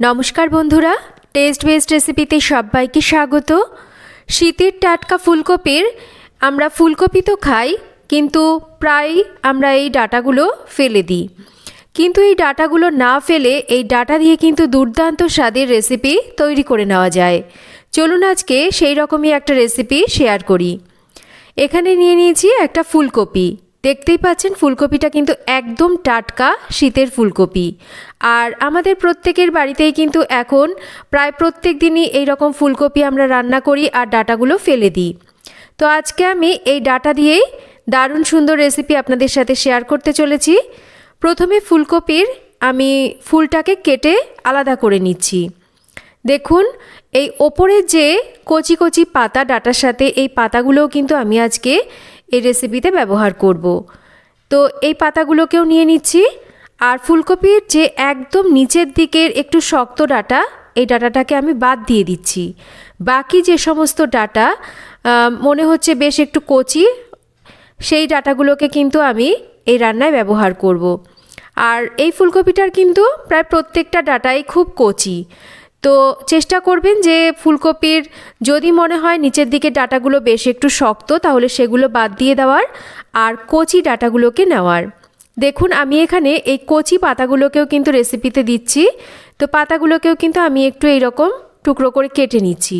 নমস্কার বন্ধুরা test best রেসিপিতে সবাইকে স্বাগত। শীতের টাটকা ফুলকপির আমরা ফুলকপি তো খাই, কিন্তু প্রায় আমরা এই ডাটাগুলো ফেলে দিই। কিন্তু এই ডাটাগুলো না ফেলে এই ডাটা দিয়ে কিন্তু দুর্দান্ত স্বাদের রেসিপি তৈরি করে নেওয়া যায়। চলুন আজকে সেই রকমই একটা রেসিপি শেয়ার করি। এখানে নিয়ে নিয়েছি একটা ফুলকপি। দেখতেই পাচ্ছেন ফুলকপিটা কিন্তু একদম টাটকা শীতের ফুলকপি। আর আমাদের প্রত্যেকের বাড়িতেই কিন্তু এখন প্রায় প্রত্যেক দিনই এই রকম ফুলকপি আমরা রান্না করি আর ডাটাগুলো ফেলে দিই। তো আজকে আমি এই ডাটা দিয়েই দারুণ সুন্দর রেসিপি আপনাদের সাথে শেয়ার করতে চলেছি। প্রথমে ফুলকপির আমি ফুলটাকে কেটে আলাদা করে নিচ্ছি। দেখুন, এই ওপরের যে কচি কচি পাতা ডাটার সাথে এই পাতাগুলোও কিন্তু আমি আজকে এই রেসিপিতে ব্যবহার করব। তো এই পাতাগুলোকেও নিয়ে নিচ্ছি আর ফুলকপির যে একদম নিচের দিকের একটু শক্ত ডাটা, এই ডাটাটাকে আমি বাদ দিয়ে দিচ্ছি বাকি যে সমস্ত ডাটা মনে হচ্ছে বেশ একটু কচি, সেই ডাটাগুলোকে কিন্তু আমি এই রান্নায় ব্যবহার করব। আর এই ফুলকপিটার কিন্তু প্রায় প্রত্যেকটা ডাটাই খুব কচি তো চেষ্টা করবেন যে ফুলকপির, যদি মনে হয় নিচের দিকে ডাটাগুলো বেশ একটু শক্ত, তাহলে সেগুলো বাদ দিয়ে দেওয়ার আর কচি ডাটাগুলোকে নেওয়ার। দেখুন, আমি এখানে এই কচি পাতাগুলোকেও কিন্তু রেসিপিতে দিচ্ছি। তো পাতাগুলোকেও কিন্তু আমি একটু এইরকম টুকরো করে কেটে নিচ্ছি।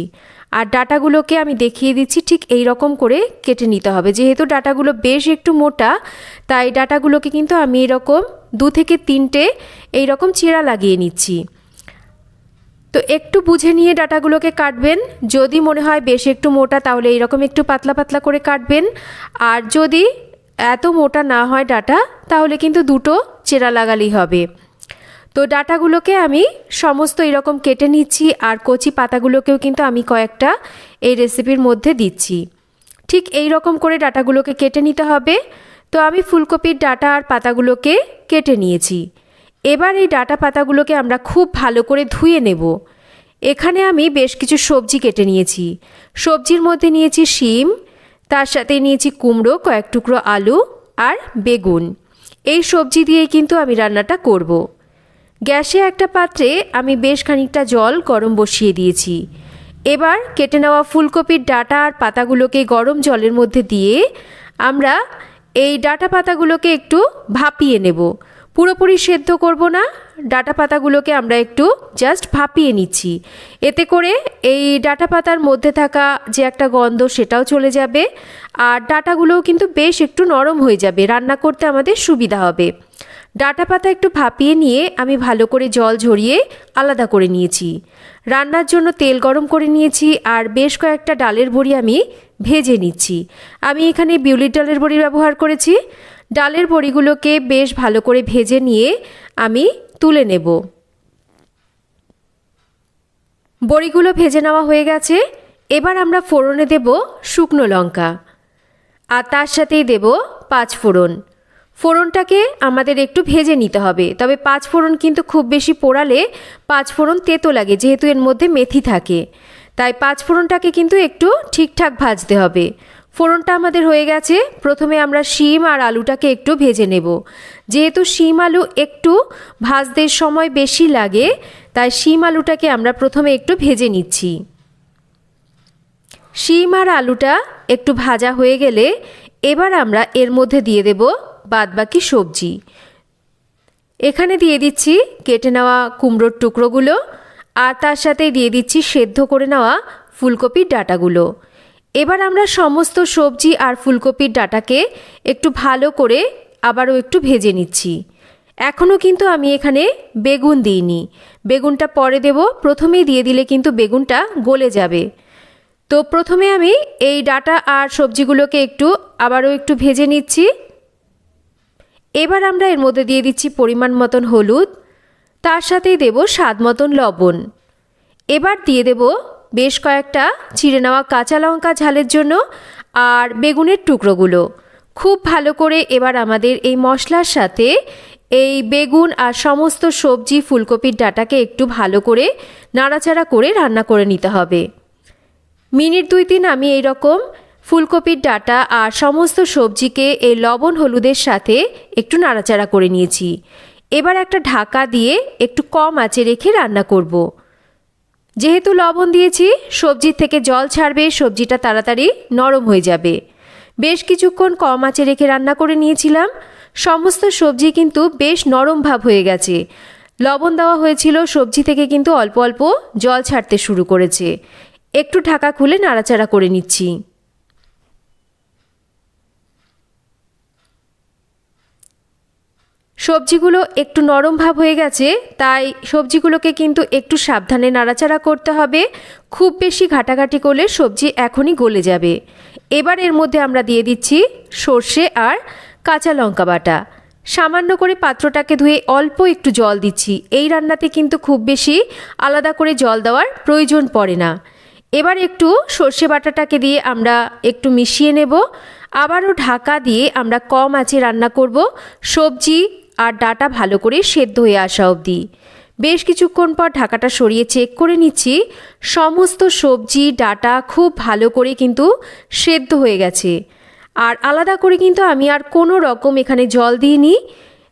আর ডাটাগুলোকে আমি দেখিয়ে দিচ্ছি, ঠিক এই রকম করে কেটে নিতে হবে। যেহেতু ডাটাগুলো বেশ একটু মোটা, তাই ডাটাগুলোকে কিন্তু আমি এরকম দু থেকে তিনটে এই রকম চিরা লাগিয়ে নিচ্ছি। তো একটু বুঝে নিয়ে ডাটাগুলোকে কাটবেন। যদি মনে হয় বেশ একটু মোটা, তাহলে এইরকম একটু পাতলা পাতলা করে কাটবেন। আর যদি এত মোটা না হয় ডাটা, তাহলে কিন্তু দুটো চেরা লাগালেই হবে। তো ডাটাগুলোকে আমি সমস্ত এরকম কেটে নিচ্ছি, আর কচি পাতাগুলোকেও কিন্তু আমি কয়েকটা এই রেসিপির মধ্যে দিচ্ছি। ঠিক এই রকম করে ডাটাগুলোকে কেটে নিতে হবে। তো আমি ফুলকপির ডাটা আর পাতাগুলোকে কেটে নিয়েছি। এবার এই ডাটা পাতাগুলোকে আমরা খুব ভালো করে ধুয়ে নেব। এখানে আমি বেশ কিছু সবজি কেটে নিয়েছি। সবজির মধ্যে নিয়েছি শিম, তার সাথে নিয়েছি কুমড়ো, কয়েক টুকরো আলু আর বেগুন। এই সবজি দিয়ে কিন্তু আমি রান্নাটা করব। গ্যাসে একটা পাত্রে আমি বেশ খানিকটা জল গরম বসিয়ে দিয়েছি। এবার কেটে নেওয়া ফুলকপির ডাটা আর পাতাগুলোকে গরম জলের মধ্যে দিয়ে আমরা এই ডাটা পাতাগুলোকে একটু ভাপিয়ে নেব। পুরোপুরি সেদ্ধ করব না। ডাটা পাতাগুলোকে আমরা একটু জাস্ট ভাপিয়ে নিচ্ছি। এতে করে এই ডাটা পাতার মধ্যে থাকা যে একটা গন্ধ সেটাও চলে যাবে আর ডাটাগুলোও কিন্তু বেশ একটু নরম হয়ে যাবে। রান্না করতে আমাদের সুবিধা হবে। ডাটা পাতা একটু ভাপিয়ে নিয়ে আমি ভালো করে জল ঝরিয়ে আলাদা করে নিয়েছি। রান্নার জন্য তেল গরম করে নিয়েছি আর বেশ কয়েকটা ডালের বড়ি আমি ভেজে নিচ্ছি। আমি এখানে বিউলির ডালের বড়ি ব্যবহার করেছি। ডালের বড়িগুলোকে বেশ ভালো করে ভেজে নিয়ে আমি তুলে নেব। বড়িগুলো ভেজে নেওয়া হয়ে গেছে। এবার আমরা ফোড়নে দেব শুকনো লঙ্কা আর তার সাথেই দেব পাঁচ ফোড়ন। ফোড়নটাকে আমাদের একটু ভেজে নিতে হবে, তবে পাঁচ ফোড়ন কিন্তু খুব বেশি পোড়ালে পাঁচ ফোড়ন তেতো লাগে, যেহেতু এর মধ্যে মেথি থাকে। তাই পাঁচ ফোড়নটাকে কিন্তু একটু ঠিকঠাক ভাজতে হবে। ফোড়নটা আমাদের হয়ে গেছে। প্রথমে আমরা শিম আর আলুটাকে একটু ভেজে নেব। যেহেতু শিম আলু একটু ভাজতে সময় বেশি লাগে, তাই শিম আলুটাকে আমরা প্রথমে একটু ভেজে নিচ্ছি। শিম আর আলুটা একটু ভাজা হয়ে গেলে এবার আমরা এর মধ্যে দিয়ে দেব বাদবাকি সবজি। এখানে দিয়ে দিচ্ছি কেটে নেওয়া কুমড়োর টুকরোগুলো, আর তার সাথে দিয়ে দিচ্ছি সেদ্ধ করে নেওয়া ফুলকপির ডাটাগুলো। এবার আমরা সমস্ত সবজি আর ফুলকপির ডাটাকে একটু ভালো করে আবারও একটু ভেজে নিচ্ছি। এখনও কিন্তু আমি এখানে বেগুন দিইনি। বেগুনটা পরে দেব। প্রথমেই দিয়ে দিলে কিন্তু বেগুনটা গলে যাবে। তো প্রথমে আমি এই ডাটা আর সবজিগুলোকে একটু আবারও একটু ভেজে নিচ্ছি। এবার আমরা এর মধ্যে দিয়ে দিচ্ছি পরিমাণ মতন হলুদ। তার সাথেই দেব স্বাদ মতন লবণ। এবার দিয়ে দেব বেশ কয়েকটা চিড়ে নেওয়া কাঁচা লঙ্কা ঝালের জন্য আর বেগুনের টুকরোগুলো। খুব ভালো করে এবার আমাদের এই মশলার সাথে এই বেগুন আর সমস্ত সবজি, ফুলকপির ডাটাকে একটু ভালো করে নাড়াচাড়া করে রান্না করে নিতে হবে। মিনিট দুই তিন আমি এই রকম ফুলকপির ডাটা আর সমস্ত সবজিকে এই লবণ হলুদের সাথে একটু নাড়াচাড়া করে নিয়েছি। এবার একটা ঢাকা দিয়ে একটু কম আঁচে রেখে রান্না করব। যেহেতু লবণ দিয়েছি, সবজির থেকে জল ছাড়বে, সবজিটা তাড়াতাড়ি নরম হয়ে যাবে। বেশ কিছুক্ষণ কম আঁচে রেখে রান্না করে নিয়েছিলাম। সমস্ত সবজি কিন্তু বেশ নরম ভাব হয়ে গেছে। লবণ দেওয়া হয়েছিল, সবজি থেকে কিন্তু অল্প অল্প জল ছাড়তে শুরু করেছে। একটু ঢাকা খুলে নাড়াচাড়া করে নিচ্ছি। সবজিগুলো একটু নরম ভাব হয়ে গেছে, তাই সবজিগুলোকে কিন্তু একটু সাবধানে নাড়াচাড়া করতে হবে। খুব বেশি ঘাটাঘাটি করলে সবজি এখনই গলে যাবে। এবার এর মধ্যে আমরা দিয়ে দিচ্ছি সর্ষে আর কাঁচা লঙ্কা বাটা। সামান্য করে পাত্রটাকে ধুয়ে অল্প একটু জল দিচ্ছি। এই রান্নাতে কিন্তু খুব বেশি আলাদা করে জল দেওয়ার প্রয়োজন পড়ে না। এবার একটু সর্ষে বাটাটাকে দিয়ে আমরা একটু মিশিয়ে নেব। আবারও ঢাকা দিয়ে আমরা কম আঁচে রান্না করব সবজি আর ডাটা ভালো করে সেদ্ধ হয়ে আসা অবধি। বেশ কিছুক্ষণ পর ঢাকাটা সরিয়ে চেক করে নিচ্ছি, সমস্ত সবজি, ডাটা খুব ভালো করে কিন্তু সেদ্ধ হয়ে গেছে। আর আলাদা করে কিন্তু আমি আর কোনো রকম এখানে জল দিইনি।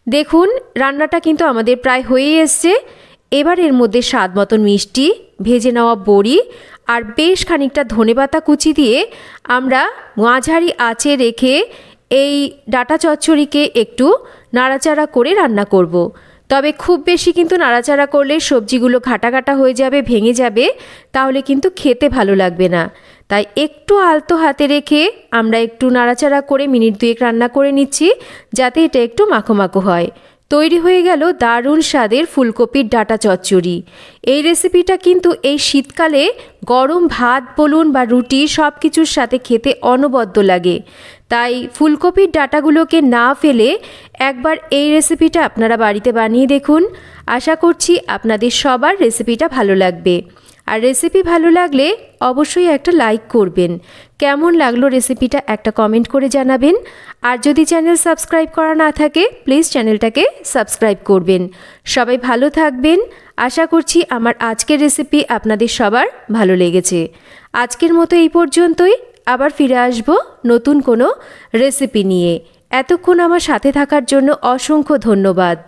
দেখুন, রান্নাটা কিন্তু আমাদের প্রায় হয়েই এসছে। এবার এর মধ্যে স্বাদ মতন মিষ্টি, ভেজে নেওয়া বড়ি আর বেশ খানিকটা ধনেপাতা কুচি দিয়ে আমরা মাঝারি আঁচে রেখে এই ডাটা চচ্চড়িকে একটু নাড়াচাড়া করে রান্না করব। তবে খুব বেশি কিন্তু নাড়াচাড়া করলে সবজিগুলো ঘাটা ঘাটা হয়ে যাবে, ভেঙে যাবে, তাহলে কিন্তু খেতে ভালো লাগবে না। তাই একটু আলতো হাতে রেখে আমরা একটু নাড়াচাড়া করে মিনিট দুয়েক রান্না করে নিচ্ছি, যাতে এটা একটু মাখো মাখো হয়। তৈরি হয়ে গেল দারুণ স্বাদের ফুলকপির ডাটা চচ্চড়ি। এই রেসিপিটা কিন্তু এই শীতকালে গরম ভাত, বলুন বা রুটি সব কিছুর সাথে খেতে অনবদ্য লাগে। তাই ফুলকপির ডাটাগুলোকে না ফেলে একবার এই রেসিপিটা আপনারা বাড়িতে বানিয়ে দেখুন। আশা করছি আপনাদের সবার রেসিপিটা ভালো লাগবে। আর রেসিপি ভালো লাগলে অবশ্যই একটা লাইক করবেন। কেমন লাগল রেসিপিটা একটা কমেন্ট করে জানাবেন। আর যদি চ্যানেল সাবস্ক্রাইব করা না থাকে, প্লিজ চ্যানেলটাকে সাবস্ক্রাইব করবেন। সবাই ভালো থাকবেন। আশা করছি আমার আজকের রেসিপি আপনাদের সবার ভালো লেগেছে। আজকের মতো এই পর্যন্তই। আবার ফিরে আসব নতুন কোনো রেসিপি নিয়ে। এতক্ষণ আমার সাথে থাকার জন্য অসংখ্য ধন্যবাদ।